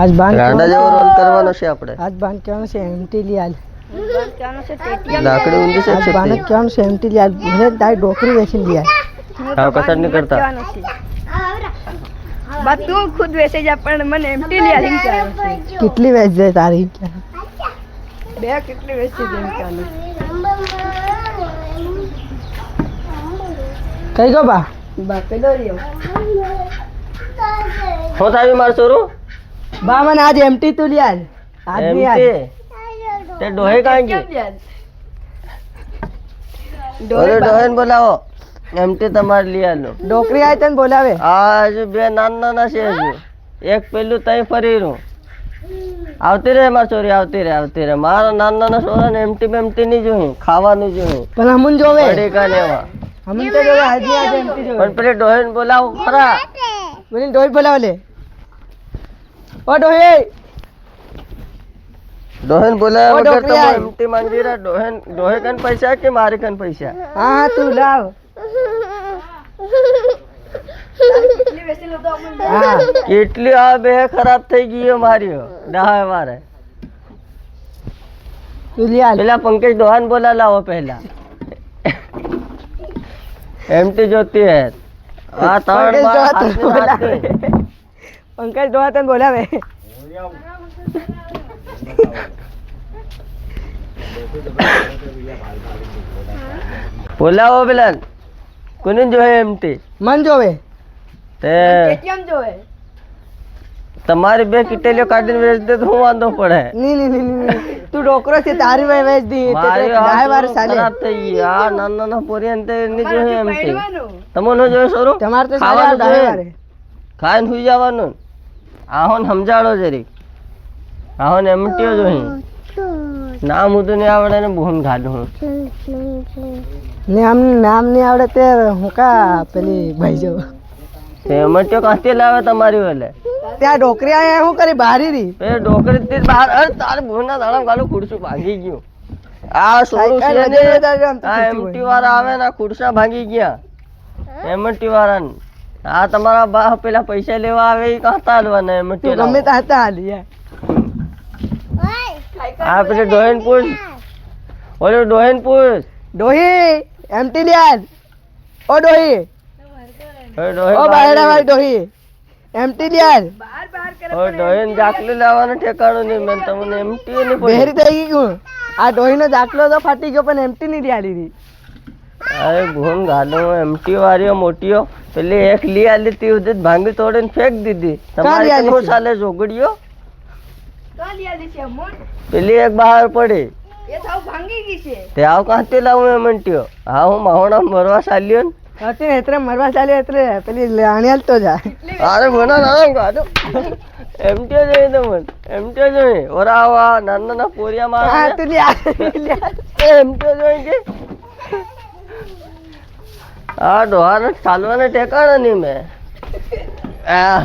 આજ બાન ગાંડા જેવો રોલ કરવાનો છે આપણે. આજ બાન કહેવાનું છે એમટી લિયાલ. લાકડી ઊંધી છે આજ બાને છેકતી. કહેવાનું છે એમટી લિયાલ. ભલે તારી ડોકરી વેચી લિયાલ. હા કસર નહીં કરતા? બા તું ખુદ વેચી જા પણ મને એમટી લિયાલિંગ ચાલે છે. કેટલી વેચ જાય તારી બે કેટલી વેચી દે ચાલે કઈ ગો બા? બા પેલો રહ્યો શું થાય માર છોરું બા મને આજ એમટી તું લિયાલ આજની આજ. તે ડોહે કાઈ ગઈ ઓરે ડોહે બોલાવો. એમટી તમારે લઈ ડોકરી આય તને બોલાવે. આ હજુ બે નાના નાના છે હજુ. એક પેલું તઈ ફરી રહ્યું. આવતી રે માર છોરી આવતી રે આવતી રે મારા નાના નાના છોરાને એમટી બેમટી નહીં જોયું ખાવાનું જોયું પણ અમુન જોવે. પડીકા ને એવા. અમુન તો જોવે આજ આજે એમટી જોવે. પણ પેલે ડોહેન બોલાવો ખરા બોલીને ડોહેન બોલાવે લે ઓ ડોહી. ડોહેન બોલાવ્યા વગર ડોકરી રૂટી માંગી રહ્યા. ડોહેન ડોહે કન પૈસા કે મારે કન પૈસા? હા તું લાવ. કેટલી આ બે ખરાબ થઈ ગઈ મારી. ડાહે મારે પેલા પંકજ ડોહાન બોલા લાવો પહેલા. એમટી જોતી હે. આ ત્રણ પંકજ ડોહા તને બોલાવે. બોલાવે પેલા. કોને જોવે એમ તે? મન જોવે. તે કેમ જોવે. તમારી બે કિટેલીઓ કાઢીને વેચ દે તો હું વાંધો પડે. ની ની ની ની, ની. તું ડોકરો છે તારી મે વેચ દી. તે મારી ડાય વાર હાથ ચાલે ખરાબ થઈ ગઈ. આ નાના નાના પોરિયાને તે નહીં જોહે એમટી પહેરવાનું તમને જોયે સોરું? તમારે તો ખાવાનું ડાય વારે ખાઈને સુઈ જવાનું. આહોન સમજાડો જરીક. આહોન એમટીઓ જોઈ. નામ હું તો નહીં આવડે ને બહુન ગાડું હું. ને આમ નામ નહીં આવડે તે હું કા પેલી ભાઈ જો. તે એમટીઓ કાંથી લાવે તમારી વેલે? ત્યાં ડોકરી આયા શું કરી? બારી રી એ ડોકરી તે બહાર અરે તારે ભૂના દાડા ગાલું ખુરશું ભાંગી ગયું. આ સોરું છે ને આ એમટી વાળા આવે ને ખુરશા ભાંગી ગયા. એમટી વાળા આ તમારા બા પેલા પૈસા લેવા આવે એ કાં તાલવાના એમટી તું ગમે ત્યાં હતા હાલી આ પેલે ડોહેન પૂછ ઓલો ડોહેન પૂછ ડોહી એમટી લ્યાન ઓ ડોહી. ઓ બાયડા વાળી ડોહી. એમટી લ્યાન ઓ ડોહેન જાકલી લાવવાનું ઠેકાણું નહીં મેં તમને એમટી નહીં બેહરી પડી થઈ ગઈ હું આ ડોહીનો જાકલો તો ફાટી ગયો પણ એમટી નહીં લ્યાલી હતી અરે ભૂન ગાડો એમટી વાળીઓ મોટીઓ. પેલી એક લઈ આલી તી ઉદિત ભાંગી તોડીને ફેંક દીધી. તમારી કેવો તો ચાલે મોન પેલી એક બહાર પડી. એ થાવ ભાંગી ગઈ છે. તે આવ કાંથી લાવું હા હું માહોણા મરવા ચાલ્યો ને? એટલે મરવા ચાલ્યો એટલે પેલી લાણિયાલ તો જાય. અરે ભણા ના ગાડો. મન ઓરા આવા નાના નાના પોરિયા કે? આ ડોહાને ચાલવાને ઠેકાણા નહીં મેં. આ